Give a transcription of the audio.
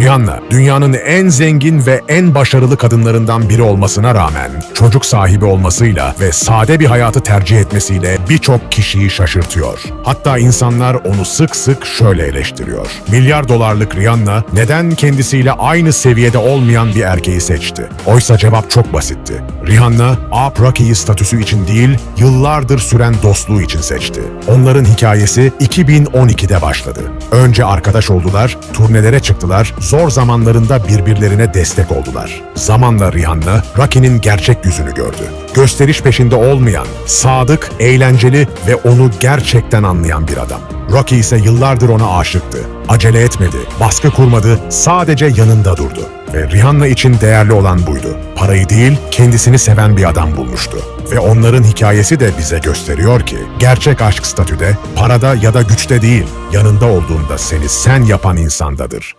Rihanna, dünyanın en zengin ve en başarılı kadınlarından biri olmasına rağmen çocuk sahibi olmasıyla ve sade bir hayatı tercih etmesiyle birçok kişiyi şaşırtıyor. Hatta insanlar onu sık sık şöyle eleştiriyor. Milyar dolarlık Rihanna neden kendisiyle aynı seviyede olmayan bir erkeği seçti? Oysa cevap çok basitti. Rihanna, A.P. Rocky'yi statüsü için değil, yıllardır süren dostluğu için seçti. Onların hikayesi 2012'de başladı. Önce arkadaş oldular, turnelere çıktılar, zor zamanlarında birbirlerine destek oldular. Zamanla Rihanna, Rocky'nin gerçek yüzünü gördü. Gösteriş peşinde olmayan, sadık, eğlenceli ve onu gerçekten anlayan bir adam. Rocky ise yıllardır ona aşıktı. Acele etmedi, baskı kurmadı, sadece yanında durdu. Ve Rihanna için değerli olan buydu. Parayı değil, kendisini seven bir adam bulmuştu. Ve onların hikayesi de bize gösteriyor ki, gerçek aşk statüde, parada ya da güçte değil, yanında olduğunda seni sen yapan insandadır.